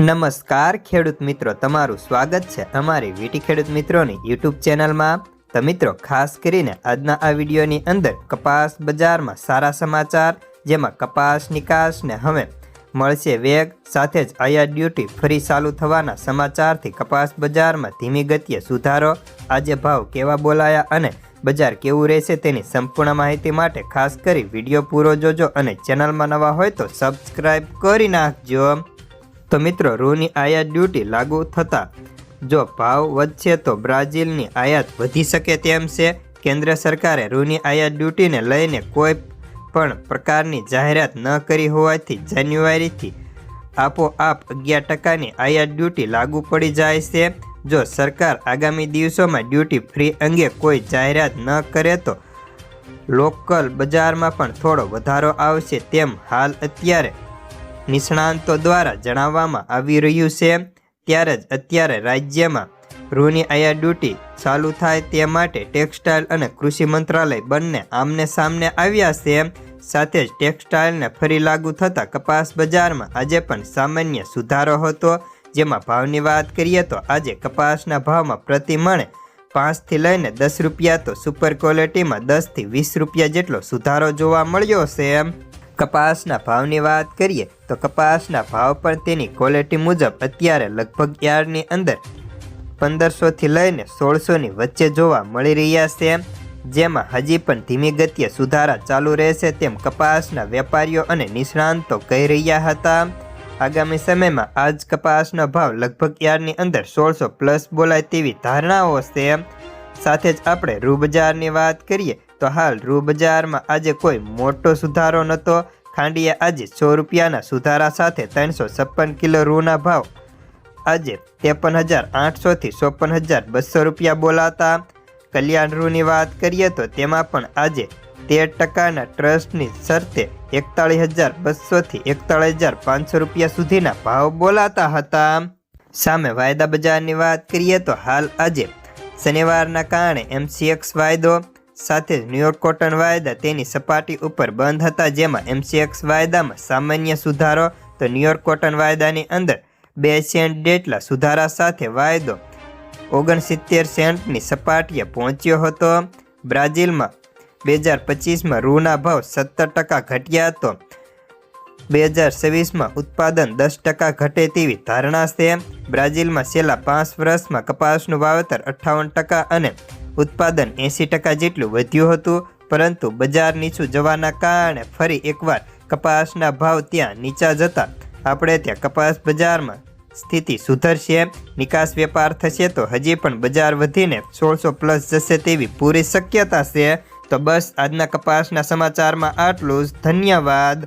નમસ્કાર ખેડૂત મિત્રો, તમારું સ્વાગત છે અમારી વીટી ખેડૂત મિત્રોની યુટ્યુબ ચેનલમાં. તો મિત્રો, ખાસ કરીને આજના આ વિડીયોની અંદર કપાસ બજારમાં સારા સમાચાર, જેમાં કપાસ નિકાસને હવે મળશે વેગ, સાથે જ આયાત ડ્યુટી ફરી ચાલુ થવાના સમાચારથી કપાસ બજારમાં ધીમી ગતિએ સુધારો, આજે ભાવ કેવા બોલાયા અને બજાર કેવું રહેશે તેની સંપૂર્ણ માહિતી માટે ખાસ કરી વીડિયો પૂરો જોજો અને ચેનલમાં નવા હોય તો સબસ્ક્રાઈબ કરી નાખજો. તો મિત્રો રૂની આયાત ડ્યુટી લાગુ થતાં જો ભાવ વધશે તો બ્રાઝિલની આયાત વધી શકે તેમ છે. કેન્દ્ર સરકારે રૂની આયાત ડ્યુટીને લઈને કોઈ પણ પ્રકારની જાહેરાત ન કરી હોવાથી જાન્યુઆરીથી આપોઆપ અગિયાર ટકાની આયાત ડ્યુટી લાગુ પડી જાય છે. જો સરકાર આગામી દિવસોમાં ડ્યુટી ફ્રી અંગે કોઈ જાહેરાત ન કરે તો લોકલ બજારમાં પણ થોડો વધારો આવશે તેમ હાલ અત્યારે નિષ્ણાંતો દ્વારા જણાવવામાં આવી રહ્યું છે. ત્યારે જ અત્યારે રાજ્યમાં રૂની આયા ડ્યુટી ચાલુ થાય તે માટે ટેક્સટાઇલ અને કૃષિ મંત્રાલય બંને આમને સામને આવ્યા છે. સાથે જ ટેક્સટાઇલને ફરી લાગુ થતાં કપાસ બજારમાં આજે પણ સામાન્ય સુધારો હતો. જેમાં ભાવની વાત કરીએ તો આજે કપાસના ભાવમાં પ્રતિ મણે પાંચથી લઈને દસ રૂપિયા તો સુપર ક્વોલિટીમાં દસથી વીસ રૂપિયા જેટલો સુધારો જોવા મળ્યો છે. એમ કપાસના ભાવની વાત કરીએ, તો કપાસના ભાવ પણ તેની ક્વોલિટી મુજબ અત્યારે લગભગ યાર્ડની અંદર પંદરસોથી લઈને સોળસોની વચ્ચે જોવા મળી રહ્યા છે. જેમાં હજી પણ ધીમી ગતિએ સુધારા ચાલુ રહેશે તેમ કપાસના વેપારીઓ અને નિષ્ણાંતો કહી રહ્યા હતા. આગામી સમયમાં આજ કપાસનો ભાવ લગભગ યાર્ડની અંદર સોળસો પ્લસ બોલાય તેવી ધારણાઓ છે. સાથે જ આપણે રૂબજારની વાત કરીએ તો હાલ રૂ બજારમાં આજે કોઈ મોટો સુધારો નહોતો. ખાંડીએ આજે સો રૂપિયાના સુધારા સાથે ત્રણસો છપ્પન કિલો રૂના ભાવ આજે ત્રેપન હજાર આઠસોથી ચોપન હજાર બસો રૂપિયા બોલાતા. કલ્યાણ રૂની વાત કરીએ તો તેમાં પણ આજે તેર ટકાના ટ્રસ્ટની શરતે એકતાળીસ હજાર બસોથી એકતાળીસ હજાર પાંચસો રૂપિયા સુધીના ભાવ બોલાતા હતા. સામે વાયદા બજારની વાત કરીએ તો હાલ આજે શનિવારના કારણે એમસીએક્સ વાયદો સાથે જ ન્યુયોર્ક કોટન વાયદા તેની સપાટી ઉપર બંધ હતા, જેમાં એમસીએક્સ વાયદામાં સામાન્ય સુધારો, તો ન્યુયોર્ક કોટન વાયદાની અંદર બે સેન્ટ જેટલા સુધારા સાથે વાયદો ઓગણસિત્તેર સેન્ટની સપાટીએ પહોંચ્યો હતો. બ્રાઝિલમાં બે હજાર પચીસમાં રૂના ભાવ સત્તર ટકા ઘટ્યા હતો બે હજાર છવ્વીસમાં ઉત્પાદન દસ ટકા ઘટે તેવી ધારણા છે. બ્રાઝિલમાં છેલ્લા પાંચ વર્ષમાં કપાસનું વાવેતર અઠ્ઠાવન ટકા અને ઉત્પાદન એંસી ટકા જેટલું વધ્યું હતું, પરંતુ બજાર નીચું જવાના કારણે ફરી એકવાર કપાસના ભાવ ત્યાં નીચા જતા. આપણે ત્યાં કપાસ બજારમાં સ્થિતિ સુધરશે, નિકાસ વેપાર થશે તો હજી પણ બજાર વધીને સોળસો પ્લસ જશે તેવી પૂરી શક્યતા છે. તો બસ આજના કપાસના સમાચારમાં આટલું જ. ધન્યવાદ.